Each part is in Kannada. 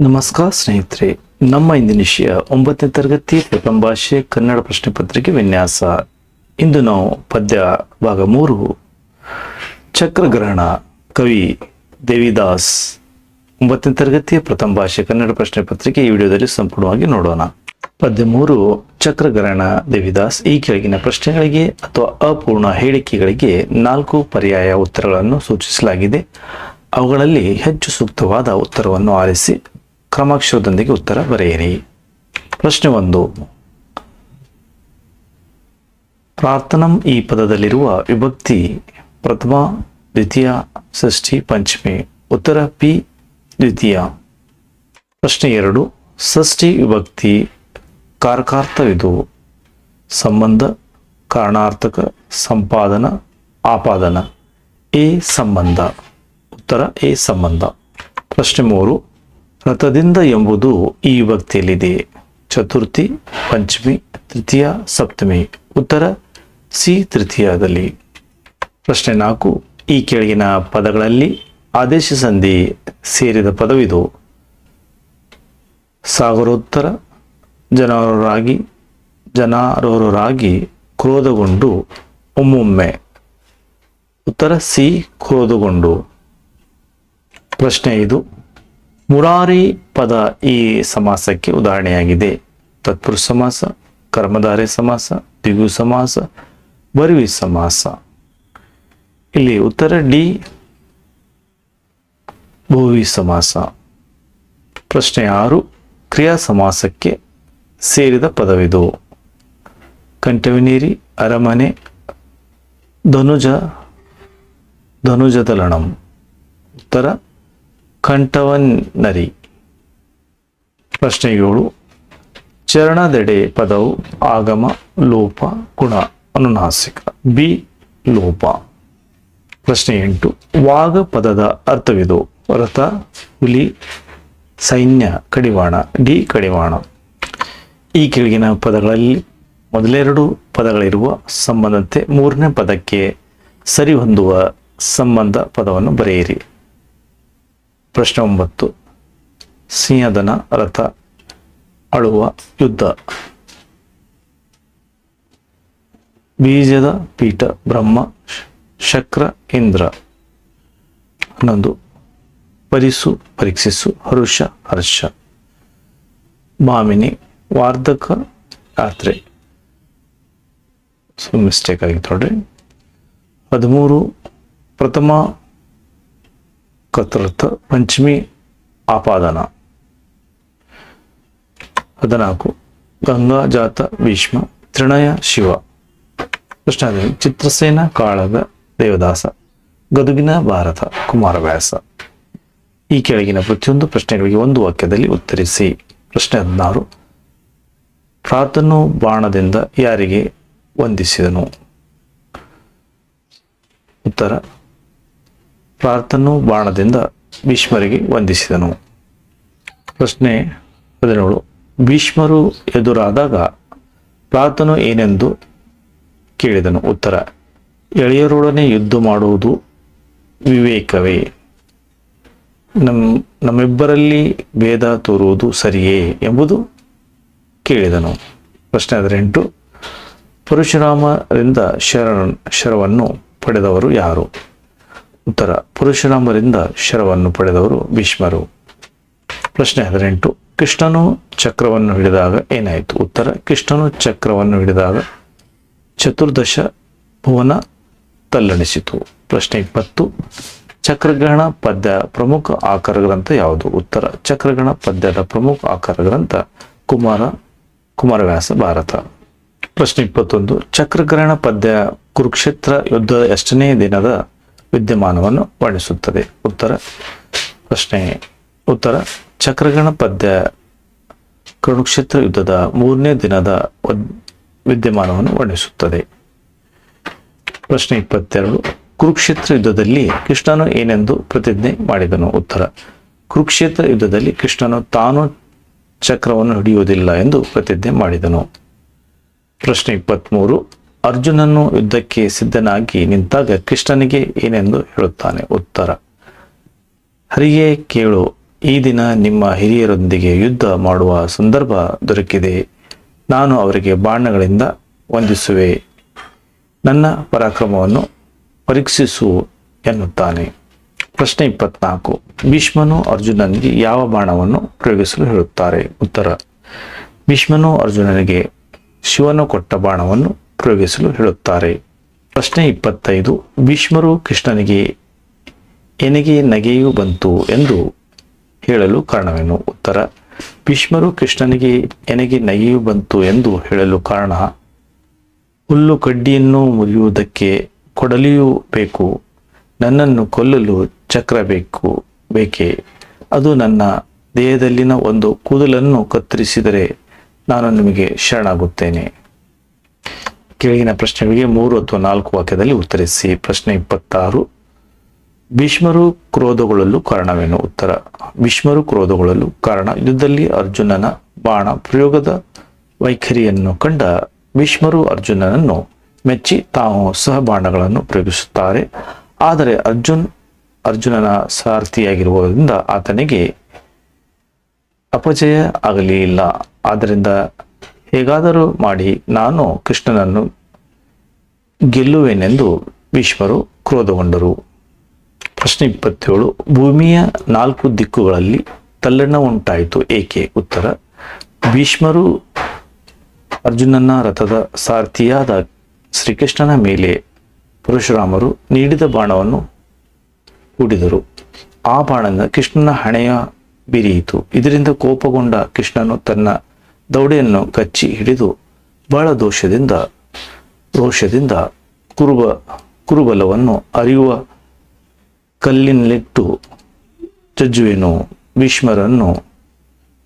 ನಮಸ್ಕಾರ ಸ್ನೇಹಿತರೆ, ನಮ್ಮ ಇಂದಿನ ವಿಷಯ ಒಂಬತ್ತನೇ ತರಗತಿ ಪ್ರಥಮ ಭಾಷೆ ಕನ್ನಡ ಪ್ರಶ್ನೆ ಪತ್ರಿಕೆ ವಿನ್ಯಾಸ. ಇಂದು ನಾವು ಪದ್ಯ ಭಾಗ ಮೂರು. ಚಕ್ರಗ್ರಹಣ, ಕವಿ ದೇವಿದಾಸ್. ಒಂಬತ್ತನೇ ತರಗತಿಯ ಪ್ರಥಮ ಭಾಷೆ ಕನ್ನಡ ಪ್ರಶ್ನೆ ಪತ್ರಿಕೆ ಈ ವಿಡಿಯೋದಲ್ಲಿ ಸಂಪೂರ್ಣವಾಗಿ ನೋಡೋಣ. ಪದ್ಯ ಮೂರು, ಚಕ್ರಗ್ರಹಣ, ದೇವಿದಾಸ್ ಈ ಕೆಳಗಿನ ಪ್ರಶ್ನೆಗಳಿಗೆ ಅಥವಾ ಅಪೂರ್ಣ ಹೇಳಿಕೆಗಳಿಗೆ ನಾಲ್ಕು ಪರ್ಯಾಯ ಉತ್ತರಗಳನ್ನು ಸೂಚಿಸಲಾಗಿದೆ. ಅವುಗಳಲ್ಲಿ ಹೆಚ್ಚು ಸೂಕ್ತವಾದ ಉತ್ತರವನ್ನು ಆರಿಸಿ. ಕ್ರಮಾಕ್ಷರದೊಂದಿಗೆ ಉತ್ತರ ಬರೆಯಿರಿ. ಪ್ರಶ್ನೆ ಒಂದು. ಪ್ರಾರ್ಥನಂ ಈ ಪದದಲ್ಲಿರುವ ವಿಭಕ್ತಿ, ಪ್ರಥಮ, ದ್ವಿತೀಯ, ಷಷ್ಠಿ, ಪಂಚಮಿ, ಉತ್ತರ ಪಿ, ದ್ವಿತೀಯ. ಪ್ರಶ್ನೆ ಎರಡು. ಷಷ್ಠಿ ವಿಭಕ್ತಿ ಕಾರಕಾರ್ಥವಿದು. ಸಂಬಂಧ, ಕಾರಣಾರ್ಥಕ, ಸಂಪಾದನ, ಆಪಾದನ. ಎ ಸಂಬಂಧ. ಉತ್ತರ ಎ ಸಂಬಂಧ. ಪ್ರಶ್ನೆ ಮೂರು. ರಥದಿಂದ ಎಂಬುದು ಈ ಭಕ್ತಿಯಲ್ಲಿದೆ. ಚತುರ್ಥಿ, ಪಂಚಮಿ, ತೃತೀಯ, ಸಪ್ತಮಿ. ಉತ್ತರ, ಸಿ ತೃತೀಯದಲ್ಲಿ. ಪ್ರಶ್ನೆ ನಾಲ್ಕು. ಈ ಕೆಳಗಿನ ಪದಗಳಲ್ಲಿ ಆದೇಶ ಸಂಧಿ ಸೇರಿದ ಪದವಿದು? ಸಾಗರೋತ್ತರ ಜನರಾಗಿ ಜನಾರೋರಾಗಿ ಕ್ರೋಧಗೊಂಡು ಒಮ್ಮೊಮ್ಮೆ. ಉತ್ತರ, ಸಿ ಕ್ರೋಧಗೊಂಡು. ಪ್ರಶ್ನೆ ಐದು. ಮುರಾರಿ ಪದ ಈ ಸಮಾಸಕ್ಕೆ ಉದಾಹರಣೆಯಾಗಿದೆ. ತತ್ಪುರುಷ ಸಮಾಸ, ಕರ್ಮಧಾರೆ ಸಮಾಸ, ದಿಗು ಸಮಾಸ, ಬರುವಿ ಸಮಾಸ. ಇಲ್ಲಿ ಉತ್ತರ ಡಿ, ಭುವಿ ಸಮಾಸ. ಪ್ರಶ್ನೆ ಆರು, ಕ್ರಿಯಾ ಸಮಾಸಕ್ಕೆ ಸೇರಿದ ಪದವಿದು. ಕಂಠವಿನೀರಿ ಅರಮನೆ, ಧನುಜ ಧನುಜದಲಣಂ ಉತ್ತರ ಕಂಠವನ್ನರಿ ಪ್ರಶ್ನೆ ಏಳು ಚರಣದೆಡೆ ಪದವು ಆಗಮ, ಲೋಪ, ಗುಣ, ಅನುನಾಸಿಕ. ಬಿ, ಲೋಪ. ಪ್ರಶ್ನೆ ಎಂಟು. ವಾಗ ಪದದ ಅರ್ಥವಿದು. ರಥ, ಹುಲಿ, ಸೈನ್ಯ, ಕಡಿವಾಣ. ಡಿ, ಕಡಿವಾಣ. ಈ ಕೆಳಗಿನ ಪದಗಳಲ್ಲಿ ಮೊದಲೆರಡು ಪದಗಳಿರುವ ಸಂಬಂಧಂತೆ ಮೂರನೇ ಪದಕ್ಕೆ ಸರಿಹೊಂದುವ ಸಂಬಂಧ ಪದವನ್ನು ಬರೆಯಿರಿ. ಪ್ರಶ್ನೆ ಒಂಬತ್ತು. ಸಿಂಹದನ ರಥ ಅಳುವ ಯುದ್ಧ. ಬೀಜದ ಪೀಠ ಬ್ರಹ್ಮ ಶಕ್ರ ಇಂದ್ರ. ಹನ್ನೊಂದು. ಪರಿಸು ಪರೀಕ್ಷಿಸು ಹರುಷ ಹರ್ಷ. ಮಾಮಿನಿ ವಾರ್ಧಕ ಯಾತ್ರೆ. ಮಿಸ್ಟೇಕ್ ಆಗಿತ್ತು ನೋಡ್ರಿ. ಹದಿಮೂರು ಪ್ರಥಮ ಕತ್ರಥ ಪಂಚಮಿ ಆಪಾದನ. ಹದಿನಾಲ್ಕು, ಗಂಗಾ, ಜಾತ, ಭೀಷ್ಮ, ತ್ರಿಣಯ, ಶಿವ. ಹದಿನೈದು ಚಿತ್ರಸೇನ, ಕಾಳಗ, ದೇವದಾಸ, ಗದುಗಿನ, ಭಾರತ, ಕುಮಾರವ್ಯಾಸ. ಈ ಕೆಳಗಿನ ಪ್ರತಿಯೊಂದು ಪ್ರಶ್ನೆಗಳಿಗೆ ಒಂದು ವಾಕ್ಯದಲ್ಲಿ ಉತ್ತರಿಸಿ. ಪ್ರಶ್ನೆ ಹದಿನಾರು ಪ್ರಾತನು ಬಾಣದಿಂದ ಯಾರಿಗೆ ವಂದಿಸಿದನು? ಉತ್ತರ ಪ್ರಾರ್ಥನು ಬಾಣದಿಂದ ಭೀಷ್ಮರಿಗೆ ವಂದಿಸಿದನು. ಪ್ರಶ್ನೆ ಹದಿನೇಳು. ಭೀಷ್ಮರು ಎದುರಾದಾಗ ಪ್ರಾರ್ಥನು ಏನೆಂದು ಕೇಳಿದನು. ಉತ್ತರ, ಎಳೆಯರೊಡನೆ ಯುದ್ಧ ಮಾಡುವುದು ವಿವೇಕವೇ. ನಮ್, ನಮ್ಮಿಬ್ಬರಲ್ಲಿ ಭೇದ ತೋರುವುದು ಸರಿಯೇ ಎಂಬುದು ಕೇಳಿದನು. ಪ್ರಶ್ನೆ ಹದಿನೆಂಟು. ಪರಶುರಾಮರಿಂದ ಶರ ಶರವನ್ನು ಪಡೆದವರು ಯಾರು? ಉತ್ತರ. ಪರಶುರಾಮರಿಂದ ಶರವನ್ನು ಪಡೆದವರು ಭೀಷ್ಮರು. ಪ್ರಶ್ನೆ ಹದಿನೆಂಟು. ಕೃಷ್ಣನು ಚಕ್ರವನ್ನು ಹಿಡಿದಾಗ ಏನಾಯಿತು? ಉತ್ತರ, ಕೃಷ್ಣನು ಚಕ್ರವನ್ನು ಹಿಡಿದಾಗ ಚತುರ್ದಶ ಭುವನ ತಲ್ಲಣಿಸಿತು. ಪ್ರಶ್ನೆ ಇಪ್ಪತ್ತು. ಚಕ್ರಗ್ರಹಣ ಪದ್ಯ ಪ್ರಮುಖ ಆಕಾರ ಗ್ರಂಥ ಯಾವುದು? ಉತ್ತರ, ಚಕ್ರಗ್ರಹಣ ಪದ್ಯದ ಪ್ರಮುಖ ಆಕಾರ ಗ್ರಂಥ ಕುಮಾರ, ಕುಮಾರವ್ಯಾಸ ಭಾರತ. ಪ್ರಶ್ನೆ ಇಪ್ಪತ್ತೊಂದು. ಚಕ್ರಗ್ರಹಣ ಪದ್ಯ ಕುರುಕ್ಷೇತ್ರ ಯುದ್ಧದ ಎಷ್ಟನೇ ದಿನದ ವಿದ್ಯಮಾನವನ್ನು ವರ್ಣಿಸುತ್ತದೆ ಉತ್ತರ ಪ್ರಶ್ನೆ. ಉತ್ತರ ಚಕ್ರಗಣ ಪದ್ಯ ಕುರುಕ್ಷೇತ್ರ ಯುದ್ಧದ ಮೂರನೇ ದಿನದ ವಿದ್ಯಮಾನವನ್ನು ವರ್ಣಿಸುತ್ತದೆ. ಪ್ರಶ್ನೆ ಇಪ್ಪತ್ತೆರಡು. ಕುರುಕ್ಷೇತ್ರ ಯುದ್ಧದಲ್ಲಿ ಕೃಷ್ಣನು ಏನೆಂದು ಪ್ರತಿಜ್ಞೆ ಮಾಡಿದನು? ಉತ್ತರ, ಕುರುಕ್ಷೇತ್ರ ಯುದ್ಧದಲ್ಲಿ ಕೃಷ್ಣನು ತಾನು ಚಕ್ರವನ್ನು ಹಿಡಿಯುವುದಿಲ್ಲ ಎಂದು ಪ್ರತಿಜ್ಞೆ ಮಾಡಿದನು. ಪ್ರಶ್ನೆ ಇಪ್ಪತ್ಮೂರು. ಅರ್ಜುನನು ಯುದ್ಧಕ್ಕೆ ಸಿದ್ಧನಾಗಿ ನಿಂತಾಗ ಕೃಷ್ಣನಿಗೆ ಏನೆಂದು ಹೇಳುತ್ತಾನೆ? ಉತ್ತರ, ಹರಿಯೇ ಕೇಳು, ಈ ದಿನ ನಿಮ್ಮ ಹಿರಿಯರೊಂದಿಗೆ ಯುದ್ಧ ಮಾಡುವ ಸಂದರ್ಭ ದೊರಕಿದೆ. ನಾನು ಅವರಿಗೆ ಬಾಣಗಳಿಂದ ವಂದಿಸುವೆ. ನನ್ನ ಪರಾಕ್ರಮವನ್ನು ಪರೀಕ್ಷಿಸು ಎನ್ನುತ್ತಾನೆ. ಪ್ರಶ್ನೆ ಇಪ್ಪತ್ನಾಲ್ಕು, ಭೀಷ್ಮನು ಅರ್ಜುನನಿಗೆ ಯಾವ ಬಾಣವನ್ನು ಪ್ರಯೋಗಿಸಲು ಹೇಳುತ್ತಾರೆ? ಉತ್ತರ, ಭೀಷ್ಮನು ಅರ್ಜುನನಿಗೆ ಶಿವನು ಕೊಟ್ಟ ಬಾಣವನ್ನು ಪ್ರಯೋಗಿಸಲು ಹೇಳುತ್ತಾರೆ. ಪ್ರಶ್ನೆ ಇಪ್ಪತ್ತೈದು, ಭೀಷ್ಮರು ಕೃಷ್ಣನಿಗೆ ಎನಗೆ ನಗೆಯು ಬಂತು ಎಂದು ಹೇಳಲು ಕಾರಣವೇನು? ಉತ್ತರ, ಭೀಷ್ಮರು ಕೃಷ್ಣನಿಗೆ ಎನಗೆ ನಗೆಯು ಬಂತು ಎಂದು ಹೇಳಲು ಕಾರಣ, ಹುಲ್ಲು ಕಡ್ಡಿಯನ್ನು ಮುರಿಯುವುದಕ್ಕೆ ಕೊಡಲಿಯೂ ಬೇಕು, ನನ್ನನ್ನು ಕೊಲ್ಲಲು ಚಕ್ರ ಬೇಕು, ಬೇಕೆ? ಅದು ನನ್ನ ದೇಹದಲ್ಲಿನ ಒಂದು ಕೂದಲನ್ನು ಕತ್ತರಿಸಿದರೆ ನಾನು ನಿಮಗೆ ಶರಣಾಗುತ್ತೇನೆ. ಕೆಳಗಿನ ಪ್ರಶ್ನೆಗಳಿಗೆ ಮೂರು ಅಥವಾ ನಾಲ್ಕು ವಾಕ್ಯದಲ್ಲಿ ಉತ್ತರಿಸಿ. ಪ್ರಶ್ನೆ ಇಪ್ಪತ್ತಾರು. ಭೀಷ್ಮರು ಕ್ರೋಧಗೊಳ್ಳಲು ಕಾರಣವೇನು? ಉತ್ತರ, ಭೀಷ್ಮರು ಕ್ರೋಧಗೊಳ್ಳಲು ಕಾರಣ ಯುದ್ಧದಲ್ಲಿ ಅರ್ಜುನನ ಬಾಣ ಪ್ರಯೋಗದ ವೈಖರಿಯನ್ನು ಕಂಡ ಭೀಷ್ಮರು ಅರ್ಜುನನನ್ನು ಮೆಚ್ಚಿ ತಾವು ಸಹ ಬಾಣಗಳನ್ನು ಪ್ರಯೋಗಿಸುತ್ತಾರೆ. ಆದರೆ ಅರ್ಜುನ್, ಅರ್ಜುನನ ಸಾರಥಿಯಾಗಿರುವುದರಿಂದ ಆತನಿಗೆ ಅಪಜಯ ಆಗಲಿಲ್ಲ. ಆದ್ದರಿಂದ ಹೇಗಾದರೂ ಮಾಡಿ ನಾನು ಕೃಷ್ಣನನ್ನು ಗೆಲ್ಲುವೆನೆಂದು ಭೀಷ್ಮರು ಕ್ರೋಧಗೊಂಡರು. ಪ್ರಶ್ನೆ ಇಪ್ಪತ್ತೇಳು, ಭೂಮಿಯ ನಾಲ್ಕು ದಿಕ್ಕುಗಳಲ್ಲಿ ತಲ್ಲಣ್ಣ ಉಂಟಾಯಿತು, ಏಕೆ? ಉತ್ತರ, ಭೀಷ್ಮರು ಅರ್ಜುನನ ರಥದ ಸಾರಥಿಯಾದ ಶ್ರೀಕೃಷ್ಣನ ಮೇಲೆ ಪರಶುರಾಮರು ನೀಡಿದ ಬಾಣವನ್ನು ಹೂಡಿದರು. ಆ ಬಾಣದ ಕೃಷ್ಣನ ಹಣೆಯ ಬಿರಿಯಿತು. ಇದರಿಂದ ಕೋಪಗೊಂಡ ಕೃಷ್ಣನು ತನ್ನ ದೌಡೆಯನ್ನು ಕಚ್ಚಿ ಹಿಡಿದು ಬಹಳ ದೋಷದಿಂದ ರೋಷದಿಂದ ಕುರುಬ, ಕುರುಬಲವನ್ನು ಅರಿಯುವ ಕಲ್ಲಿನಲ್ಲಿಟ್ಟು ಜಜ್ಜುವೆನು, ಭೀಷ್ಮರನ್ನು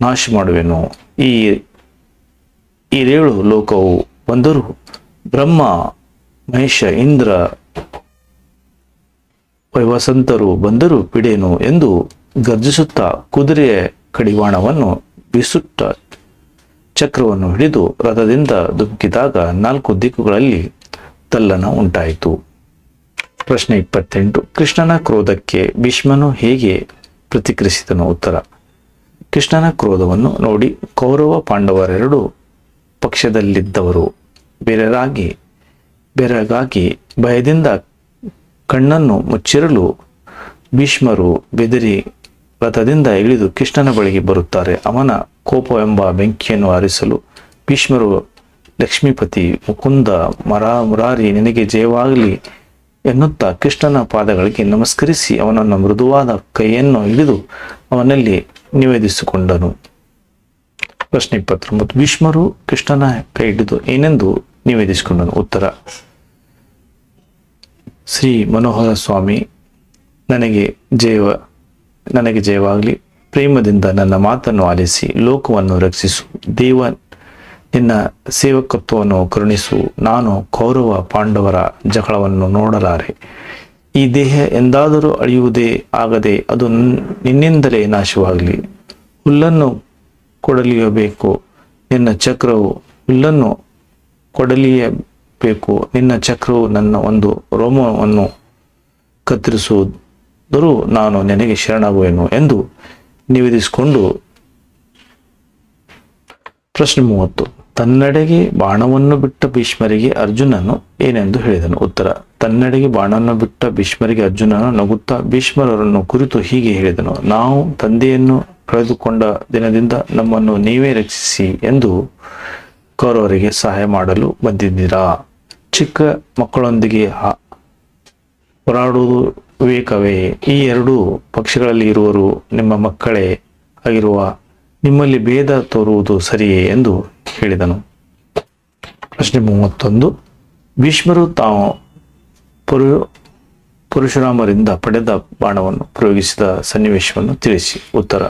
ನಾಶ ಮಾಡುವೆನು ಈ ಈರೇಳು ಲೋಕವು ಬಂದರೂ ಬ್ರಹ್ಮ, ಮಹೇಶ, ಇಂದ್ರ, ವಸಂತರು ಬಂದರೂ ಪಿಡೇನು ಎಂದು ಗರ್ಜಿಸುತ್ತಾ ಕುದುರೆಯ ಕಡಿವಾಣವನ್ನು ಬಿಸುಟ್ಟ ಚಕ್ರವನ್ನು ಹಿಡಿದು ರಥದಿಂದ ದುಕ್ಕಿದಾಗ ನಾಲ್ಕು ದಿಕ್ಕುಗಳಲ್ಲಿ ತಲ್ಲನ ಉಂಟಾಯಿತು. ಪ್ರಶ್ನೆ ಇಪ್ಪತ್ತೆಂಟು. ಕೃಷ್ಣನ ಕ್ರೋಧಕ್ಕೆ ಭೀಷ್ಮನು ಹೇಗೆ ಪ್ರತಿಕ್ರಿಯಿಸಿದನು? ಉತ್ತರ. ಕೃಷ್ಣನ ಕ್ರೋಧವನ್ನು ನೋಡಿ ಕೌರವ ಪಾಂಡವರೆರಡು ಪಕ್ಷದಲ್ಲಿದ್ದವರು. ಬೇರೆರಾಗಿ ಬೆರಗಾಗಿ ಭಯದಿಂದ ಕಣ್ಣನ್ನು ಮುಚ್ಚಿರಲು ಭೀಷ್ಮರು ಬೆದರಿ ರಥದಿಂದ ಇಳಿದು ಕೃಷ್ಣನ ಬಳಿಗೆ ಬರುತ್ತಾರೆ. ಅವನ ಕೋಪ ಎಂಬ ಬೆಂಕಿಯನ್ನು ಆರಿಸಲು ಭೀಷ್ಮರು ಲಕ್ಷ್ಮೀಪತಿ ಮುಕುಂದ ಮರ ಮುರಾರಿ ನಿನಗೆ ಜಯವಾಗಲಿ ಎನ್ನುತ್ತಾ ಕೃಷ್ಣನ ಪಾದಗಳಿಗೆ ನಮಸ್ಕರಿಸಿ ಅವನನ್ನು ಮೃದುವಾದ ಕೈಯನ್ನು ಹಿಡಿದು ಅವನಲ್ಲಿ ನಿವೇದಿಸಿಕೊಂಡನು. ಪ್ರಶ್ನೆ ಇಪ್ಪತ್ತೊಂಬತ್ತು. ಭೀಷ್ಮರು ಕೃಷ್ಣನ ಕೈ ಹಿಡಿದು ಏನೆಂದು ನಿವೇದಿಸಿಕೊಂಡನು? ಉತ್ತರ, ಶ್ರೀ ಮನೋಹರ ಸ್ವಾಮಿ, ನನಗೆ ಜಯವ ನನಗೆ ಜಯವಾಗಲಿ. ಪ್ರೇಮದಿಂದ ನನ್ನ ಮಾತನ್ನು ಆಲಿಸಿ, ಲೋಕವನ್ನು ರಕ್ಷಿಸು. ದೇವ ನಿನ್ನ ಸೇವಕತ್ವವನ್ನು ಕರುಣಿಸು. ನಾನು ಕೌರವ ಪಾಂಡವರ ಜಗಳವನ್ನು ನೋಡಲಾರೆ. ಈ ದೇಹ ಎಂದಾದರೂ ಅಳಿಯುವುದೇ ಆಗದೆ ಅದು ನಿನ್ನಿಂದಲೇ ನಾಶವಾಗಲಿ. ಹುಲ್ಲನ್ನು ಕೊಡಲಿಯಬೇಕು, ನಿನ್ನ ಚಕ್ರವು ಹುಲ್ಲನ್ನು ಕೊಡಲಿಯಬೇಕು. ನಿನ್ನ ಚಕ್ರವು ನನ್ನ ಒಂದು ರೋಮವನ್ನು ಕತ್ತರಿಸುವುದರೂ ನಾನು ನಿನಗೆ ಶರಣಾಗುವೆನು ಎಂದು ನಿವೇದಿಸಿಕೊಂಡು ಪ್ರಶ್ನೆ ಮೂವತ್ತು. ತನ್ನಡೆಗೆ ಬಾಣವನ್ನು ಬಿಟ್ಟ ಭೀಷ್ಮರಿಗೆ ಅರ್ಜುನನು ಏನೆಂದು ಹೇಳಿದನು? ಉತ್ತರ, ತನ್ನಡೆಗೆ ಬಾಣವನ್ನು ಬಿಟ್ಟ ಭೀಷ್ಮರಿಗೆ ಅರ್ಜುನನು ನಗುತ್ತಾ ಭೀಷ್ಮರನ್ನು ಕುರಿತು ಹೀಗೆ ಹೇಳಿದನು, ನಾವು ತಂದೆಯನ್ನು ಕಳೆದುಕೊಂಡ ದಿನದಿಂದ ನಮ್ಮನ್ನು ನೀವೇ ರಕ್ಷಿಸಿ ಎಂದು ಕೌರವರಿಗೆ ಸಹಾಯ ಮಾಡಲು ಬಂದಿದ್ದೀರಾ? ಚಿಕ್ಕ ಮಕ್ಕಳೊಂದಿಗೆ ಹೋರಾಡುವುದು ವಿವೇಕವೇ, ಈ ಎರಡು ಪಕ್ಷಗಳಲ್ಲಿ ಇರುವರು ನಿಮ್ಮ ಮಕ್ಕಳೇ ಆಗಿರುವ ನಿಮ್ಮಲ್ಲಿ ಭೇದ ತೋರುವುದು ಸರಿಯೇ ಎಂದು ಹೇಳಿದನು. ಪ್ರಶ್ನೆ ಮೂವತ್ತೊಂದು, ಭೀಷ್ಮರು ತಾವು ಪುರು, ಪರಶುರಾಮರಿಂದ ಪಡೆದ ಬಾಣವನ್ನು ಪ್ರಯೋಗಿಸಿದ ಸನ್ನಿವೇಶವನ್ನು ತಿಳಿಸಿ. ಉತ್ತರ,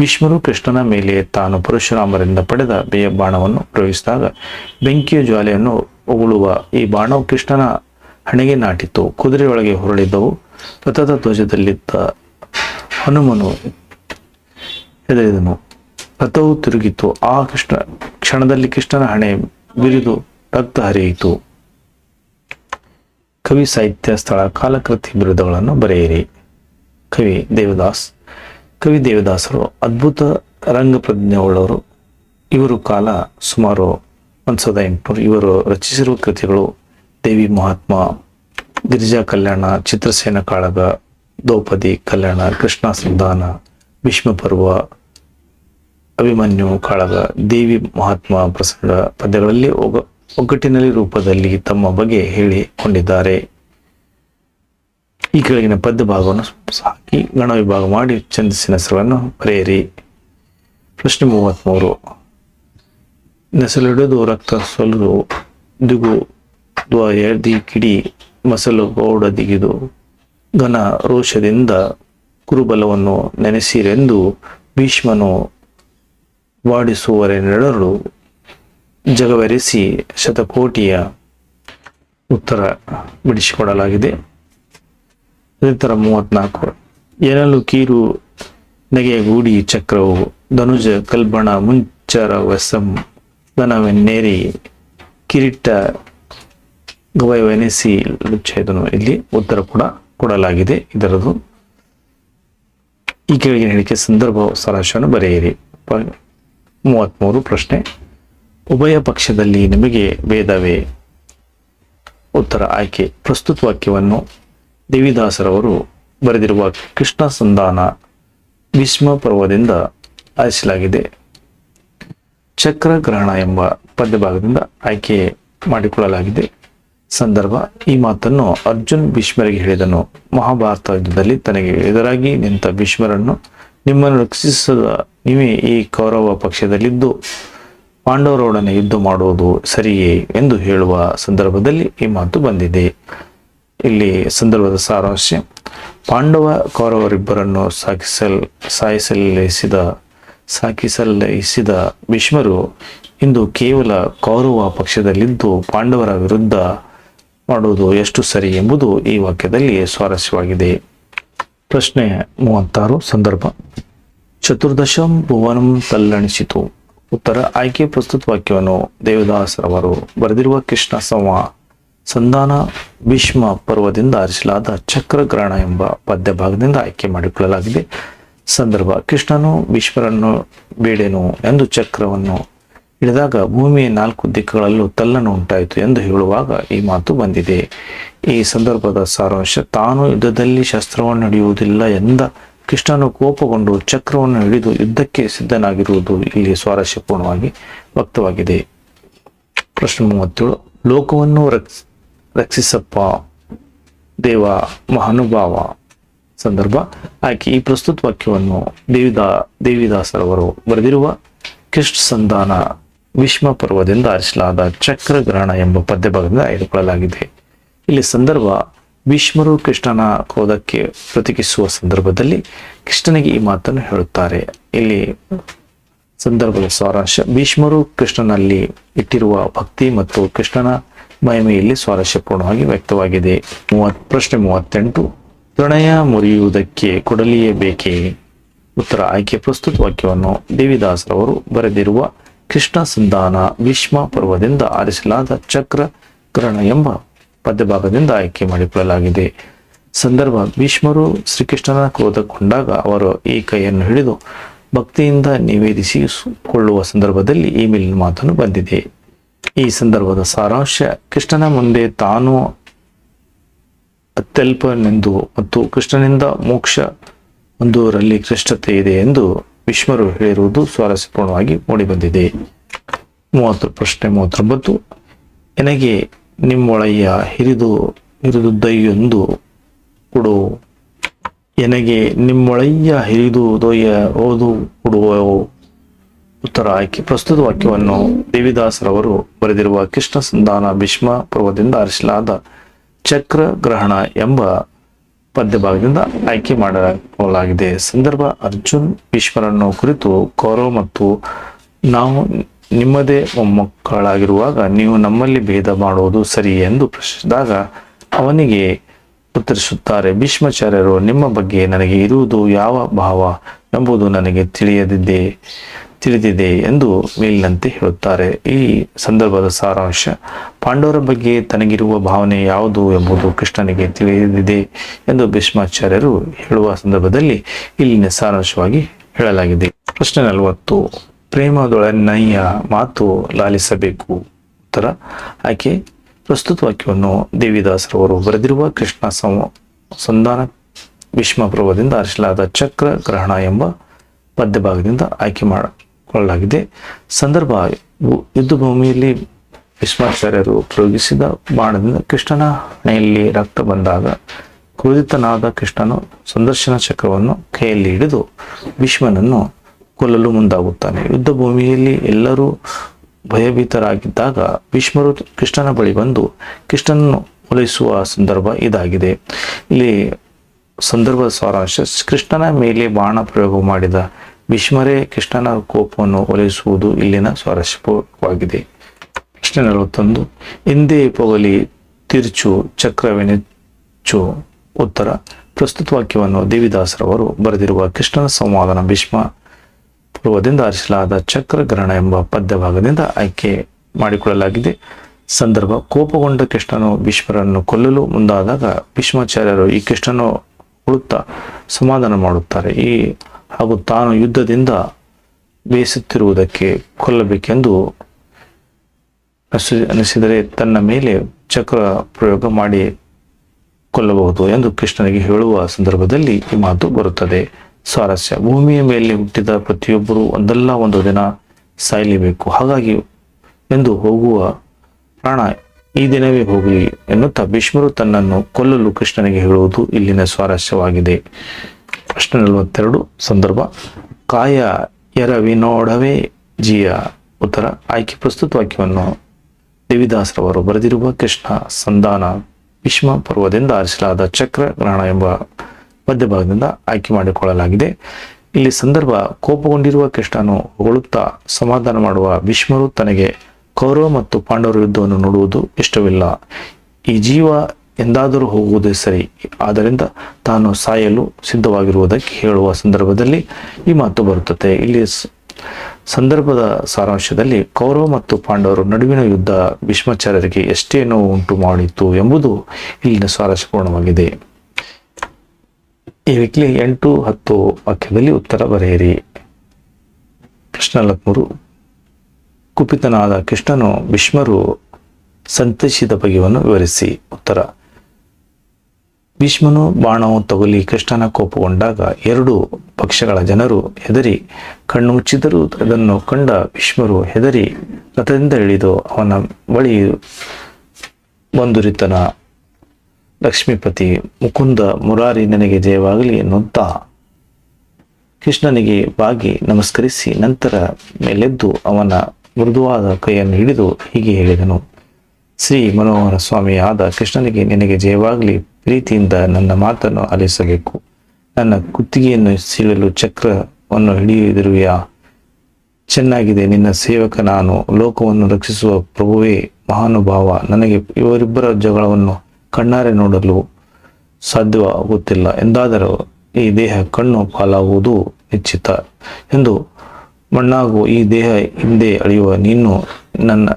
ಭೀಷ್ಮರು ಕೃಷ್ಣನ ಮೇಲೆ ತಾನು ಪರಶುರಾಮರಿಂದ ಪಡೆದ ಬೇಯ ಬಾಣವನ್ನು ಪ್ರಯೋಗಿಸಿದಾಗ ಬೆಂಕಿಯ ಜ್ವಾಲೆಯನ್ನು ಉಗುಳುವ ಈ ಬಾಣವು ಕೃಷ್ಣನ ಹಣೆಗೆ ನಾಟಿತು. ಕುದುರೆಯೊಳಗೆ ಹೊರಳಿದ್ದವು. ರಥದ ಧ್ವಜದಲ್ಲಿದ್ದ ಹನುಮನು ಹೆದರಿದನು. ರಥವು ತಿರುಗಿತು. ಆ ಕೃಷ್ಣ, ಕ್ಷಣದಲ್ಲಿ ಕೃಷ್ಣನ ಹಣೆ ಬಿರಿದು ರಕ್ತ ಹರಿಯಿತು. ಕವಿ ಸಾಹಿತ್ಯ ಸ್ಥಳ ಕಾಲಕೃತಿ ಬಿರುದುಗಳನ್ನು ಬರೆಯಿರಿ. ಕವಿ ದೇವದಾಸ್, ಕವಿ ದೇವದಾಸರು ಅದ್ಭುತ ರಂಗಪ್ರಜ್ಞೆ ಉಳ್ಳವರು ಇವರು ಕಾಲ ಸುಮಾರು ಒಂದು ಸಾವಿರದ ಎಂಟುನೂರು, ಇವರು ರಚಿಸಿರುವ ಕೃತಿಗಳು ದೇವಿ ಮಹಾತ್ಮ ಗಿರಿಜಾ ಕಲ್ಯಾಣ, ಚಿತ್ರಸೇನ ಕಾಳಗ, ದ್ರೌಪದಿ ಕಲ್ಯಾಣ, ಕೃಷ್ಣ ಸಂಧಾನ, ಭೀಷ್ಮ ಪರ್ವ, ಅಭಿಮನ್ಯು ಕಾಳಗ, ದೇವಿ ಮಹಾತ್ಮ ಪ್ರಸಂಗ ಪದ್ಯಗಳಲ್ಲಿ ಒಗ, ಒಗ್ಗಟ್ಟಿನಲ್ಲಿ ರೂಪದಲ್ಲಿ ತಮ್ಮ ಬಗ್ಗೆ ಹೇಳಿಕೊಂಡಿದ್ದಾರೆ ಈ ಕೆಳಗಿನ ಪದ್ಯ ಭಾಗವನ್ನು ಸಾಕಿ ಗಣ ವಿಭಾಗ ಮಾಡಿ ಛಂದಸ್ಸಿನ ಹೆಸರನ್ನು ಬರೆಯಿರಿ. ಪ್ರಶ್ನೆ ಮೂವತ್ತ್ಮೂರು ನೆಸಲಿಡಿದು, ರಕ್ತ ಸೊಲು ದಿಗು, ದ್ವಯದಿ ಕಿಡಿ ಮಸಲು ಗೌಡ ದಿಗಿದು ಘನ ರೋಷದಿಂದ ಕುರುಬಲವನ್ನು ನೆನೆಸಿರೆಂದು ಭೀಷ್ಮನು ವಾಡಿಸುವರೆನೆರಡು ಜಗವೆರೆಸಿ ಶತಕೋಟಿಯ ಉತ್ತರ ಬಿಡಿಸಿಕೊಡಲಾಗಿದೆ. ನಂತರ ಮೂವತ್ನಾಲ್ಕು. ಏನಲು ಕೀರು ನೆಗೆಯ ಗೂಡಿ ಚಕ್ರವು ಧನುಜ ಕಲ್ಬಣ ಮುಂಚರ ವಸಂ ಘನವೆನ್ನೇರಿ ಕಿರೀಟ ಗವಯವೆನಿಸಿ ಇದನ್ನು ಇಲ್ಲಿ ಉತ್ತರ ಕೂಡ ಕೊಡಲಾಗಿದೆ. ಇದರದು ಈ ಕೆಳಗಿನ ಹೇಳಿಕೆ ಸಂದರ್ಭ ಸಾರಾಂಶವನ್ನು ಬರೆಯಿರಿ. ಮೂವತ್ಮೂರು ಪ್ರಶ್ನೆ. ಉಭಯ ಪಕ್ಷದಲ್ಲಿ ನಿಮಗೆ ಭೇದವೇ? ಉತ್ತರ ಆಯ್ಕೆ. ಪ್ರಸ್ತುತ ವಾಕ್ಯವನ್ನು ದೇವಿದಾಸರವರು ಬರೆದಿರುವ ಕೃಷ್ಣ ಸಂಧಾನ ಭೀಷ್ಮ ಪರ್ವದಿಂದ ಆರಿಸಲಾಗಿದೆ. ಚಕ್ರಗ್ರಹಣ ಎಂಬ ಪದ್ಯಭಾಗದಿಂದ ಆಯ್ಕೆ ಮಾಡಿಕೊಳ್ಳಲಾಗಿದೆ. ಸಂದರ್ಭ ಈ ಮಾತನ್ನು ಅರ್ಜುನ್ ಭೀಷ್ಮರಿಗೆ ಹೇಳಿದನು. ಮಹಾಭಾರತ ಯುದ್ಧದಲ್ಲಿ ತನಗೆ ಎದುರಾಗಿ ನಿಂತ ಭೀಷ್ಮರನ್ನು ನಿಮ್ಮನ್ನು ರಕ್ಷಿಸದ ನೀವೇ ಈ ಕೌರವ ಪಕ್ಷದಲ್ಲಿದ್ದು, ಪಾಂಡವರೊಡನೆ ಯುದ್ಧ ಮಾಡುವುದು ಸರಿಯೇ ಎಂದು ಹೇಳುವ ಸಂದರ್ಭದಲ್ಲಿ ಈ ಮಾತು ಬಂದಿದೆ. ಇಲ್ಲಿ ಸಂದರ್ಭದ ಸಾರಾಂಶ, ಪಾಂಡವ ಕೌರವರಿಬ್ಬರನ್ನು ಸಾಕಿಸಲ್, ಸಾಯಿಸಲಿಸಿದ, ಸಾಕಿಸಲಿಸಿದ ಭೀಷ್ಮರು ಇಂದು ಕೇವಲ ಕೌರವ ಪಕ್ಷದಲ್ಲಿದ್ದು ಪಾಂಡವರ ವಿರುದ್ಧ ಮಾಡುವುದು ಎಷ್ಟು ಸರಿ ಎಂಬುದು ಈ ವಾಕ್ಯದಲ್ಲಿ ಸ್ವಾರಸ್ಯವಾಗಿದೆ. ಪ್ರಶ್ನೆ ಮೂವತ್ತಾರು, ಸಂದರ್ಭ. ಚತುರ್ದಶಂ ಭುವನಂ ತಲ್ಲಣಿಸಿತು. ಉತ್ತರ, ಆಯ್ಕೆ ಪ್ರಸ್ತುತ ವಾಕ್ಯವನ್ನು ದೇವದಾಸರವರು ಬರೆದಿರುವ ಕೃಷ್ಣ ಸಂವ ಸಂಧಾನ ಭೀಷ್ಮ ಪರ್ವದಿಂದ ಆರಿಸಲಾದ ಚಕ್ರಗ್ರಹಣ ಎಂಬ ಪದ್ಯ ಭಾಗದಿಂದ ಆಯ್ಕೆ ಮಾಡಿಕೊಳ್ಳಲಾಗಿದೆ. ಸಂದರ್ಭ, ಕೃಷ್ಣನು ಭೀಷ್ಮರನ್ನು ಬೇಡೇನು ಎಂದು ಚಕ್ರವನ್ನು ಹಿಡಿದಾಗ ಭೂಮಿಯ ನಾಲ್ಕು ದಿಕ್ಕುಗಳಲ್ಲೂ ತಲ್ಲನ್ನು ಉಂಟಾಯಿತು ಎಂದು ಹೇಳುವಾಗ ಈ ಮಾತು ಬಂದಿದೆ. ಈ ಸಂದರ್ಭದ ಸಾರಾಂಶ, ತಾನು ಯುದ್ಧದಲ್ಲಿ ಶಸ್ತ್ರವನ್ನು ಹಿಡಿಯುವುದಿಲ್ಲ ಎಂದ ಕೃಷ್ಣನು ಕೋಪಗೊಂಡು ಚಕ್ರವನ್ನು ಹಿಡಿದು ಯುದ್ಧಕ್ಕೆ ಸಿದ್ಧನಾಗಿರುವುದು ಇಲ್ಲಿ ಸ್ವಾರಸ್ಯಪೂರ್ಣವಾಗಿ ವ್ಯಕ್ತವಾಗಿದೆ. ಪ್ರಶ್ನೆ ಮೂವತ್ತೇಳು, ಲೋಕವನ್ನು ರಕ್ಷ, ರಕ್ಷಿಸಪ್ಪ, ದೇವ, ಮಹಾನುಭಾವ ಸಂದರ್ಭ. ಆಕೆ ಈ ಪ್ರಸ್ತುತ ವಾಕ್ಯವನ್ನು ದೇವಿದಾ, ದೇವಿದಾಸರವರು ಬರೆದಿರುವ ಕೃಷ್ಣ ಸಂಧಾನ ಭೀಷ್ಮ ಪರ್ವದಿಂದ ಆರಿಸಲಾದ ಚಕ್ರಗ್ರಹಣ ಎಂಬ ಪದ್ಯಭಾಗದಿಂದ ಆಯ್ದುಕೊಳ್ಳಲಾಗಿದೆ. ಇಲ್ಲಿ ಸಂದರ್ಭ ಭೀಷ್ಮರು ಕೃಷ್ಣನ ಕ್ರೋಧಕ್ಕೆ ಪ್ರತಿಕಿಸುವ ಸಂದರ್ಭದಲ್ಲಿ ಕೃಷ್ಣನಿಗೆ ಈ ಮಾತನ್ನು ಹೇಳುತ್ತಾರೆ. ಇಲ್ಲಿ ಸಂದರ್ಭದ ಸ್ವಾರಸ್ಯ ಭೀಷ್ಮರು ಕೃಷ್ಣನಲ್ಲಿ ಇಟ್ಟಿರುವ ಭಕ್ತಿ ಮತ್ತು ಕೃಷ್ಣನ ಮಹಿಮೆಯಲ್ಲಿ ಸ್ವಾರಸ್ಯಪೂರ್ಣವಾಗಿ ವ್ಯಕ್ತವಾಗಿದೆ. ಮೂವತ್, ಪ್ರಶ್ನೆ ಮೂವತ್ತೆಂಟು, ಪ್ರಣಯ ಮುರಿಯುವುದಕ್ಕೆ ಕೊಡಲಿಯೇ ಬೇಕೇ? ಉತ್ತರ ಆಯ್ಕೆ ಪ್ರಸ್ತುತ ವಾಕ್ಯವನ್ನು ದೇವಿದಾಸರವರು ಬರೆದಿರುವ ಕೃಷ್ಣ ಸಂಧಾನ ಭೀಷ್ಮ ಪರ್ವದಿಂದ ಆರಿಸಲಾದ ಚಕ್ರ ಗ್ರಹಣ ಎಂಬ ಪದ್ಯಭಾಗದಿಂದ ಆಯ್ಕೆ ಮಾಡಿಕೊಳ್ಳಲಾಗಿದೆ. ಸಂದರ್ಭ, ಭೀಷ್ಮರು ಶ್ರೀಕೃಷ್ಣನ ಕ್ರೋಧಗೊಂಡಾಗ ಅವರು ಈ ಕೈಯನ್ನು ಹಿಡಿದು ಭಕ್ತಿಯಿಂದ ನಿವೇದಿಸಿಕೊಳ್ಳುವ ಸಂದರ್ಭದಲ್ಲಿ ಈ ಮೇಲಿನ ಮಾತನ್ನು ಬಂದಿದೆ. ಈ ಸಂದರ್ಭದ ಸಾರಾಂಶ, ಕೃಷ್ಣನ ಮುಂದೆ ತಾನು ಅತ್ಯಲ್ಪನೆಂದು ಮತ್ತು ಕೃಷ್ಣನಿಂದ ಮೋಕ್ಷ ಹೊಂದುವರಲ್ಲಿ ಕೃಷ್ಣತೆ ಇದೆ ಎಂದು ಭೀಷ್ಮರು ಹೇಳಿರುವುದು ಸ್ವಾರಸ್ಯಪೂರ್ಣವಾಗಿ ಮೂಡಿಬಂದಿದೆ. ಮೂವತ್ತು ಪ್ರಶ್ನೆ ಮೂವತ್ತೊಂಬತ್ತು. ನನಗೆ ನಿಮ್ಮೊಳೆಯ ಹಿರಿದು ಹಿರಿದುದ್ದೈಯೊಂದು ಕೊಡು. ಎನಗೆ ನಿಮ್ಮೊಳೆಯ ಹಿರಿದುದೊಯ್ಯ ಓದು ಕೊಡುವ ಉತ್ತರ ಆಯ್ಕೆ. ಪ್ರಸ್ತುತ ವಾಕ್ಯವನ್ನು ದೇವಿದಾಸರವರು ಬರೆದಿರುವ ಕೃಷ್ಣ ಸಂಧಾನ ಭೀಷ್ಮ ಪರ್ವದಿಂದ ಆರಿಸಲಾದ ಚಕ್ರ ಗ್ರಹಣ ಎಂಬ ಪದ್ಯಭಾಗದಿಂದ ಆಯ್ಕೆ ಮಾಡಲಾಗಿದೆ. ಸಂದರ್ಭ, ಅರ್ಜುನ್ ಈಶ್ವರನ್ನು ಕುರಿತು ಕೌರವ ಮತ್ತು ನಾವು ನಿಮ್ಮದೇ ಮೊಮ್ಮಕ್ಕಳಾಗಿರುವಾಗ ನೀವು ನಮ್ಮಲ್ಲಿ ಭೇದ ಮಾಡುವುದು ಸರಿ ಎಂದು ಪ್ರಶ್ನಿಸಿದಾಗ ಅವನಿಗೆ ಉತ್ತರಿಸುತ್ತಾರೆ, ಭೀಷ್ಮಾಚಾರ್ಯರು, ನಿಮ್ಮ ಬಗ್ಗೆ ನನಗೆ ಇರುವುದು ಯಾವ ಭಾವ? ಎಂಬುದು ನನಗೆ ತಿಳಿಯದಿದ್ದೆ ತಿಳಿದಿದೆ ಎಂದು ಮೇಲಿನಂತೆ ಹೇಳುತ್ತಾರೆ. ಈ ಸಂದರ್ಭದ ಸಾರಾಂಶ, ಪಾಂಡವರ ಬಗ್ಗೆ ತನಗಿರುವ ಭಾವನೆ ಯಾವುದು ಎಂಬುದು ಕೃಷ್ಣನಿಗೆ ತಿಳಿದಿದೆ ಎಂದು ಭೀಷ್ಮಾಚಾರ್ಯರು ಹೇಳುವ ಸಂದರ್ಭದಲ್ಲಿ ಇಲ್ಲಿನ ಸಾರಾಂಶವಾಗಿ ಹೇಳಲಾಗಿದೆ. ಪ್ರಶ್ನೆ ನಲವತ್ತು, ಪ್ರೇಮದೊಳನಯ್ಯ ಮಾತು ಲಾಲಿಸಬೇಕು. ಉತ್ತರ, ಆಕೆ ಪ್ರಸ್ತುತ ವಾಕ್ಯವನ್ನು ದೇವಿದಾಸರವರು ಬರೆದಿರುವ ಕೃಷ್ಣ ಸಂಧಾನ ಭೀಷ್ಮ ಪರ್ವದಿಂದ ಆರಿಸಲಾದ ಚಕ್ರ ಗ್ರಹಣ ಎಂಬ ಪದ್ಯಭಾಗದಿಂದ ಆಯ್ಕೆ ಮಾಡಿಕೊಳ್ಳಲಾಗಿದೆ ಸಂದರ್ಭ ಯುದ್ಧ ಭೂಮಿಯಲ್ಲಿ ಭೀಷ್ಮಾಚಾರ್ಯರು ಪ್ರಯೋಗಿಸಿದ ಬಾಣದಿಂದ ಕೃಷ್ಣನ ಹಣೆಯಲ್ಲಿ ರಕ್ತ ಬಂದಾಗ ಕ್ರೋಧಿತನಾದ ಕೃಷ್ಣನು ಸಂದರ್ಶನ ಚಕ್ರವನ್ನು ಕೈಯಲ್ಲಿ ಹಿಡಿದು ಭೀಷ್ಮನನ್ನು ಕೊಲ್ಲಲು ಮುಂದಾಗುತ್ತಾನೆ. ಯುದ್ಧ ಭೂಮಿಯಲ್ಲಿ ಎಲ್ಲರೂ ಭಯಭೀತರಾಗಿದ್ದಾಗ ಭೀಷ್ಮರು ಕೃಷ್ಣನ ಬಳಿ ಬಂದು ಕೃಷ್ಣನನ್ನು ಒಲಿಸುವ ಸಂದರ್ಭ ಇದಾಗಿದೆ. ಇಲ್ಲಿ ಸಂದರ್ಭದ ಸಾರಾಂಶ, ಕೃಷ್ಣನ ಮೇಲೆ ಬಾಣ ಪ್ರಯೋಗ ಮಾಡಿದ ಭೀಷ್ಮರೇ ಕೃಷ್ಣನ ಕೋಪವನ್ನು ಒಲಿಸುವುದು ಇಲ್ಲಿನ ಸ್ವಾರಸ್ಯವಾಗಿದೆ. ಪ್ರಶ್ನೆ ನಲವತ್ತೊಂದು. ಹಿಂದೆ ಪೊಗಲಿ ತಿರ್ಚು, ಚಕ್ರವೆನೆಚ್ಚು. ಉತ್ತರ. ಪ್ರಸ್ತುತ ವಾಕ್ಯವನ್ನು ದೇವಿದಾಸರವರು ಬರೆದಿರುವ ಕೃಷ್ಣನ ಸಂವಾದನ ಭೀಷ್ಮ ಪೂರ್ವದಿಂದ ಆರಿಸಲಾದ ಚಕ್ರಗ್ರಹಣ ಎಂಬ ಪದ್ಯಭಾಗದಿಂದ ಆಯ್ಕೆ ಮಾಡಿಕೊಳ್ಳಲಾಗಿದೆ. ಸಂದರ್ಭ. ಕೋಪಗೊಂಡ ಕೃಷ್ಣನು ಭೀಷ್ಮರನ್ನು ಕೊಲ್ಲಲು ಮುಂದಾದಾಗ ಭೀಷ್ಮಾಚಾರ್ಯರು ಈ ಕೃಷ್ಣನು ಉಳುತ್ತಾ ಸಮಾಧಾನ ಮಾಡುತ್ತಾರೆ. ಈ ಹಾಗೂ ತಾನು ಯುದ್ಧದಿಂದ ಬೇಯಿಸುತ್ತಿರುವುದಕ್ಕೆ ಕೊಲ್ಲಬೇಕೆಂದು ಅನಿಸ ಅನಿಸಿದರೆ ತನ್ನ ಮೇಲೆ ಚಕ್ರ ಪ್ರಯೋಗ ಮಾಡಿ ಕೊಲ್ಲಬಹುದು ಎಂದು ಕೃಷ್ಣನಿಗೆ ಹೇಳುವ ಸಂದರ್ಭದಲ್ಲಿ ಈ ಮಾತು ಬರುತ್ತದೆ. ಸ್ವಾರಸ್ಯ. ಭೂಮಿಯ ಮೇಲೆ ಹುಟ್ಟಿದ ಪ್ರತಿಯೊಬ್ಬರು ಒಂದಲ್ಲ ಒಂದು ದಿನ ಸಾಯಲೇಬೇಕು. ಹಾಗಾಗಿ ಎಂದು ಹೋಗುವ ಪ್ರಾಣ ಈ ದಿನವೇ ಹೋಗಲಿ ಎನ್ನುತ್ತಾ ಭೀಷ್ಮರು ತನ್ನನ್ನು ಕೊಲ್ಲಲು ಕೃಷ್ಣನಿಗೆ ಹೇಳುವುದು ಇಲ್ಲಿನ ಸ್ವಾರಸ್ಯವಾಗಿದೆ. ಪ್ರಶ್ನೆ ನಲವತ್ತೆರಡು ಸಂದರ್ಭ. ಕಾಯ ಎರವಿನೋಡವೇ ಜಿಯ ಉತ್ತರ. ಆಯ್ಕೆ ಪ್ರಸ್ತುತ ವಾಕ್ಯವನ್ನು ದೇವಿದಾಸರವರು ಬರೆದಿರುವ ಕೃಷ್ಣ ಸಂಧಾನ ಭೀಷ್ಮ ಪರ್ವದಿಂದ ಆರಿಸಲಾದ ಚಕ್ರ ಗ್ರಹಣ ಎಂಬ ಮಧ್ಯಭಾಗದಿಂದ ಆಯ್ಕೆ ಮಾಡಿಕೊಳ್ಳಲಾಗಿದೆ. ಇಲ್ಲಿ ಸಂದರ್ಭ ಕೋಪಗೊಂಡಿರುವ ಕೃಷ್ಣನು ಹೊಗಳುತ್ತಾ ಸಮಾಧಾನ ಮಾಡುವ ಭೀಷ್ಮರು ತನಗೆ ಕೌರವ ಮತ್ತು ಪಾಂಡವರ ಯುದ್ಧವನ್ನು ನೋಡುವುದು ಇಷ್ಟವಿಲ್ಲ. ಈ ಜೀವ ಎಂದಾದರೂ ಹೋಗುವುದೇ ಸರಿ. ಆದ್ದರಿಂದ ತಾನು ಸಾಯಲು ಸಿದ್ಧವಾಗಿರುವುದಕ್ಕೆ ಹೇಳುವ ಸಂದರ್ಭದಲ್ಲಿ ಈ ಮಾತು ಬರುತ್ತದೆ. ಇಲ್ಲಿ ಸಂದರ್ಭದ ಸಾರಾಂಶದಲ್ಲಿ ಕೌರವ ಮತ್ತು ಪಾಂಡವರ ನಡುವಿನ ಯುದ್ಧ ಭೀಷ್ಮಾಚಾರ್ಯರಿಗೆ ಎಷ್ಟೇ ನೋವು ಉಂಟು ಮಾಡಿತ್ತು ಎಂಬುದು ಇಲ್ಲಿನ ಸ್ವಾರಸ್ಯಪೂರ್ಣವಾಗಿದೆ ಈ ವ್ಯಕ್ತಿ ಎಂಟು ಹತ್ತು ವಾಕ್ಯದಲ್ಲಿ ಉತ್ತರ ಬರೆಯಿರಿ. ಪ್ರಶ್ನೆ ನಲವತ್ಮೂರು ಕುಪಿತನಾದ ಕೃಷ್ಣನು ಭೀಷ್ಮರು ಸಂತೈಸಿದ ಬಗೆಯನ್ನು ವಿವರಿಸಿ. ಉತ್ತರ ಭೀಷ್ಮನು ಬಾಣವು ತಗುಲಿ ಕೃಷ್ಣನ ಕೋಪಗೊಂಡಾಗ ಎರಡು ಪಕ್ಷಗಳ ಜನರು ಹೆದರಿ ಕಣ್ಣು ಮುಚ್ಚಿದರೂ ಅದನ್ನು ಕಂಡ ಭೀಷ್ಮರು ಹೆದರಿ ರಥದಿಂದ ಇಳಿದು ಅವನ ಬಳಿ ಬಂದುರಿತನ ಲಕ್ಷ್ಮೀಪತಿ, ಮುಕುಂದ ಮುರಾರಿ, ನನಗೆ ಜಯವಾಗಲಿ ಎನ್ನುತ್ತ ಕೃಷ್ಣನಿಗೆ ಬಾಗಿ ನಮಸ್ಕರಿಸಿ ನಂತರ ಮೇಲೆದ್ದು ಅವನ ಮೃದುವಾದ ಕೈಯನ್ನು ಹಿಡಿದು ಹೀಗೆ ಹೇಳಿದನು. ಶ್ರೀ ಮನೋಹರ ಸ್ವಾಮಿಯಾದ ಕೃಷ್ಣನಿಗೆ ನಿನಗೆ ಜಯವಾಗಲಿ ಪ್ರೀತಿಯಿಂದ ನನ್ನ ಮಾತನ್ನು ಆಲಿಸಬೇಕು. ನನ್ನ ಕುತ್ತಿಗೆಯನ್ನು ಸೀಳಲು ಚಕ್ರವನ್ನು ಹಿಡಿಯುವುದಿರುವೆಯಾ ಚೆನ್ನಾಗಿದೆ, ನಿನ್ನ ಸೇವಕ ನಾನು. ಲೋಕವನ್ನು ರಕ್ಷಿಸುವ ಪ್ರಭುವೇ ಮಹಾನುಭಾವ. ನನಗೆ ಇವರಿಬ್ಬರ ಜಗಳವನ್ನು ಕಣ್ಣಾರೆ ನೋಡಲು ಸಾಧ್ಯವಾಗುತ್ತಿಲ್ಲ. ಎಂದಾದರೂ ಈ ದೇಹ ಕಣ್ಣು ಪಾಲಾಗುವುದು ನಿಶ್ಚಿತ ಎಂದು ಮಣ್ಣಾಗುವ ಈ ದೇಹ ಹಿಂದೆ ಅಳೆಯುವ ನೀನು ನನ್ನ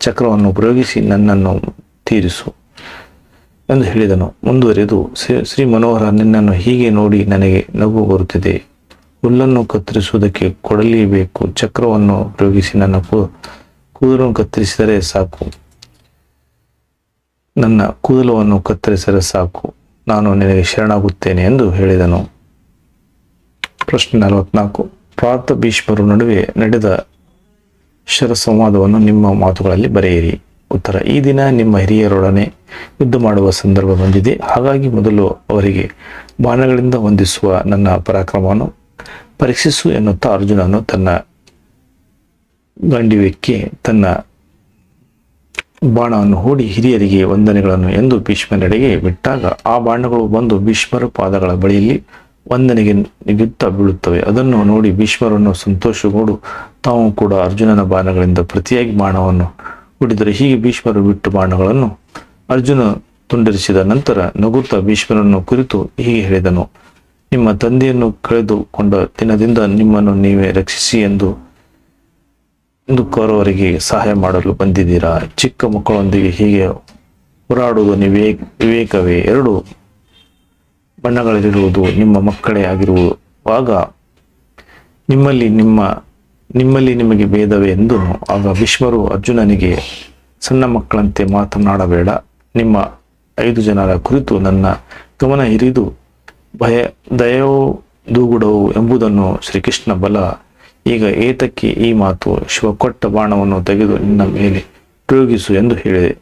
ಚಕ್ರವನ್ನು ಪ್ರಯೋಗಿಸಿ ನನ್ನನ್ನು ತೀರಿಸು. ಎಂದು ಹೇಳಿದನು. ಮುಂದುವರೆದು, ಶ್ರೀ- ಮನೋಹರ ನಿನ್ನನ್ನು ಹೀಗೆ ನೋಡಿ ನನಗೆ ನಗು ಬರುತ್ತಿದೆ. ಹುಲ್ಲನ್ನು ಕತ್ತರಿಸುವುದಕ್ಕೆ ಕೊಡಲೇಬೇಕು. ಚಕ್ರವನ್ನು ಪ್ರಯೋಗಿಸಿ ನನ್ನ ಕೂದಲನ್ನು ಕತ್ತರಿಸಿದರೆ ಸಾಕು. ನನ್ನ ಕೂದಲವನ್ನು ಕತ್ತರಿಸಿದರೆ ಸಾಕು. ನಾನು ನಿನಗೆ ಶರಣಾಗುತ್ತೇನೆ ಎಂದು ಹೇಳಿದನು. ಪ್ರಶ್ನೆ ನಲವತ್ನಾಲ್ಕು. ಪ್ರಾತ ಭೀಷ್ಮರು ನಡುವೆ ನಡೆದ ಶರ ಸಂವಾದವನ್ನು ನಿಮ್ಮ ಮಾತುಗಳಲ್ಲಿ ಬರೆಯಿರಿ. ಉತ್ತರ, ಈ ದಿನ ನಿಮ್ಮ ಹಿರಿಯರೊಡನೆ ಯುದ್ಧ ಮಾಡುವ ಸಂದರ್ಭ ಬಂದಿದೆ. ಹಾಗಾಗಿ ಮೊದಲು ಅವರಿಗೆ ಬಾಣಗಳಿಂದ ಹೊಂದಿಸುವ ನನ್ನ ಪರಾಕ್ರಮವನ್ನು ಪರೀಕ್ಷಿಸು ಎನ್ನುತ್ತಾ ಅರ್ಜುನನು ತನ್ನ ಗಂಡಿವೆಕ್ಕೆ ತನ್ನ ಬಾಣವನ್ನು ಹೂಡಿ ಹಿರಿಯರಿಗೆ ವಂದನೆಗಳನ್ನು ಎಂದು ಭೀಷ್ಮನೆಡೆಗೆ ಬಿಟ್ಟಾಗ ಆ ಬಾಣಗಳು ಬಂದು ಭೀಷ್ಮರ ಪಾದಗಳ ಬಳಿಯಲ್ಲಿ ವಂದನೆಗೆ ನಿಗುತ್ತಾ ಬೀಳುತ್ತವೆ. ಅದನ್ನು ನೋಡಿ ಭೀಷ್ಮರನ್ನು ಸಂತೋಷಗೊಂಡು ತಾವು ಕೂಡ ಅರ್ಜುನನ ಬಾಣಗಳಿಂದ ಪ್ರತಿಯಾಗಿ ಬಾಣವನ್ನು ಹೂಡಿದರು ಹೀಗೆ ಭೀಷ್ಮರು ಬಿಟ್ಟು ಬಾಣಗಳನ್ನು ಅರ್ಜುನ ತುಂಡರಿಸಿದ ನಂತರ ನಗುತ್ತ ಭೀಷ್ಮರನ್ನು ಕುರಿತು ಹೀಗೆ ಹೇಳಿದನು, ನಿಮ್ಮ ತಂದೆಯನ್ನು ಕಳೆದುಕೊಂಡ ದಿನದಿಂದ ನಿಮ್ಮನ್ನು ನೀವೇ ರಕ್ಷಿಸಿ ಎಂದು ಎಂದು ಕೋರುವವರಿಗೆ ಸಹಾಯ ಮಾಡಲು ಬಂದಿದ್ದೀರಾ? ಚಿಕ್ಕ ಮಕ್ಕಳೊಂದಿಗೆ ಹೀಗೆ ಹೋರಾಡುವುದು ವಿವೇಕ್ ವಿವೇಕವೇ? ಎರಡು ಬಣ್ಣಗಳಲ್ಲಿರುವುದು ನಿಮ್ಮ ಮಕ್ಕಳೇ ಆಗಿರುವಾಗ ನಿಮ್ಮಲ್ಲಿ ನಿಮ್ಮ ನಿಮ್ಮಲ್ಲಿ ನಿಮಗೆ ಭೇದವೇ ಎಂದು ಆಗ ಭೀಷ್ಮರು ಅರ್ಜುನನಿಗೆ, ಸಣ್ಣ ಮಕ್ಕಳಂತೆ ಮಾತನಾಡಬೇಡ, ನಿಮ್ಮ ಐದು ಜನರ ಕುರಿತು ನನ್ನ ಗಮನ ಹಿರಿದು ಭಯ, ದಯೋ ದೂಗುಡವು ಎಂಬುದನ್ನು ಶ್ರೀಕೃಷ್ಣ ಬಲ. ಈಗ ಏತಕ್ಕೆ ಈ ಮಾತು? ಶಿವ ಕೊಟ್ಟ ಬಾಣವನ್ನು ತೆಗೆದು ನಿನ್ನ ಮೇಲೆ ಪ್ರಯೋಗಿಸು ಎಂದು ಹೇಳಿದೆ.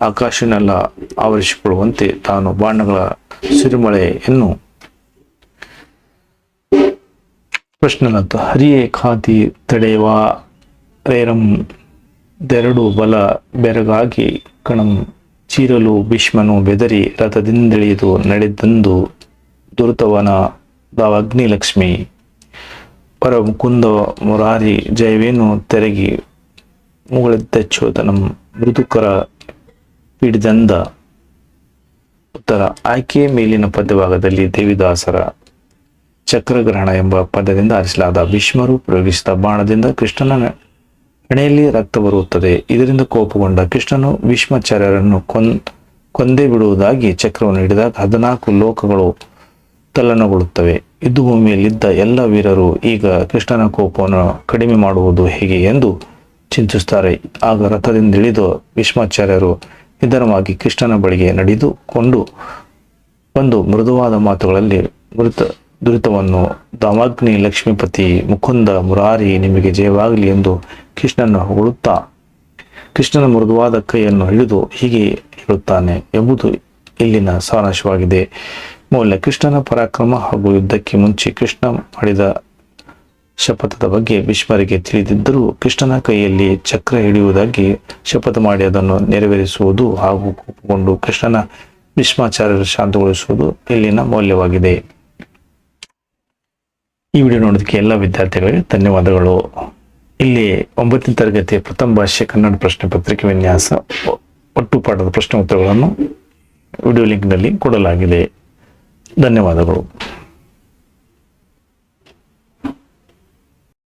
ಆಕಾಶನೆಲ್ಲ ಆವರಿಸಿಕೊಳ್ಳುವಂತೆ ತಾನು ಬಾಣಗಳ ಸಿರಿಮಳೆಯನ್ನು ಪ್ರಶ್ನಲತ್ತು ಹರಿಯೇ ಖಾತಿ ತಡೆಯುವ ರೇರಂ ದೆರಡು ಬಲ ಬೆರಗಾಗಿ ಕಣಂ ಚೀರಲು ಭೀಷ್ಮನು ಬೆದರಿ ರಥದಿಂದಿಳಿದು ನಡೆದಂದು ದುರ್ತವನ ಪರ ಮುಕುಂದ ಮುರಾರಿ ಜಯವೇನು ತೆರಗಿ ಮುಗಳಿದ್ದಚ್ಚೋದನಂ ಮೃದುಕರ ಪಿಡಿದಂದ. ಉತ್ತರ, ಆಯ್ಕೆ ಮೇಲಿನ ಪದ್ಯಭಾಗದಲ್ಲಿ ದೇವಿದಾಸರ ಚಕ್ರಗ್ರಹಣ ಎಂಬ ಪದದಿಂದ ಆರಿಸಲಾದ ಭೀಷ್ಮರು ಪ್ರಯೋಗಿಸಿದ ಬಾಣದಿಂದ ಕೃಷ್ಣನ ಹಣೆಯಲ್ಲಿ ರಕ್ತ ಬರುತ್ತದೆ. ಇದರಿಂದ ಕೋಪಗೊಂಡ ಕೃಷ್ಣನು ಭೀಷ್ಮಾಚಾರ್ಯರನ್ನು ಕೊನ್ ಕೊಂದೇ ಬಿಡುವುದಾಗಿ ಚಕ್ರವನ್ನು ಹಿಡಿದಾಗ ಹದಿನಾಲ್ಕು ಲೋಕಗಳು ತಲ್ಲಣಗೊಳ್ಳುತ್ತವೆ. ಯುದ್ಧ ಭೂಮಿಯಲ್ಲಿದ್ದ ಎಲ್ಲ ವೀರರು ಈಗ ಕೃಷ್ಣನ ಕೋಪವನ್ನು ಕಡಿಮೆ ಮಾಡುವುದು ಹೇಗೆ ಎಂದು ಚಿಂತಿಸುತ್ತಾರೆ. ಆಗ ರಥದಿಂದ ಇಳಿದು ಭೀಷ್ಮಾಚಾರ್ಯರು ನಿಧಾನವಾಗಿ ಕೃಷ್ಣನ ಬಳಿಗೆ ನಡೆದುಕೊಂಡು ಒಂದು ಮೃದುವಾದ ಮಾತುಗಳಲ್ಲಿ ಮೃತ ದುರಿತವನ್ನು ದಾಮಾಗ್ನಿ ಲಕ್ಷ್ಮೀಪತಿ ಮುಕುಂದ ಮುರಾರಿ ನಿಮಗೆ ಜಯವಾಗಲಿ ಎಂದು ಕೃಷ್ಣನ ಹೊಗಳುತ್ತಾ ಕೃಷ್ಣನ ಮೃದುವಾದ ಕೈಯನ್ನು ಹಿಡಿದು ಹೀಗೆ ಹೇಳುತ್ತಾನೆ ಎಂಬುದು ಇಲ್ಲಿನ ಸಾರಾಂಶವಾಗಿದೆ. ಮೌಲ್ಯ ಕೃಷ್ಣನ ಪರಾಕ್ರಮ ಹಾಗೂ ಯುದ್ಧಕ್ಕೆ ಮುಂಚೆ ಕೃಷ್ಣ ಮಾಡಿದ ಶಪಥದ ಬಗ್ಗೆ ಭೀಷ್ಮರಿಗೆ ತಿಳಿದಿದ್ದರೂ ಕೃಷ್ಣನ ಕೈಯಲ್ಲಿ ಚಕ್ರ ಹಿಡಿಯುವುದಾಗಿ ಶಪಥ ಮಾಡಿ ಅದನ್ನು ನೆರವೇರಿಸುವುದು ಹಾಗೂ ಕೋಪಗೊಂಡು ಕೃಷ್ಣನ ಭೀಷ್ಮಾಚಾರ್ಯರು ಶಾಂತಗೊಳಿಸುವುದು ಇಲ್ಲಿನ ಮೌಲ್ಯವಾಗಿದೆ. ಈ ವಿಡಿಯೋ ನೋಡೋದಕ್ಕೆ ಎಲ್ಲ ವಿದ್ಯಾರ್ಥಿಗಳಿಗೆ ಧನ್ಯವಾದಗಳು. ಇಲ್ಲಿ ಒಂಬತ್ತನೇ ತರಗತಿಯ ಪ್ರಥಮ ಭಾಷೆ ಕನ್ನಡ ಪ್ರಶ್ನೆ ಪತ್ರಿಕೆ ವಿನ್ಯಾಸ ಒಟ್ಟು ಪಾಠದ ಪ್ರಶ್ನೆ ಉತ್ತರಗಳನ್ನು ವಿಡಿಯೋ ಲಿಂಕ್ನಲ್ಲಿ ಕೊಡಲಾಗಿದೆ. ಧನ್ಯವಾದಗಳು.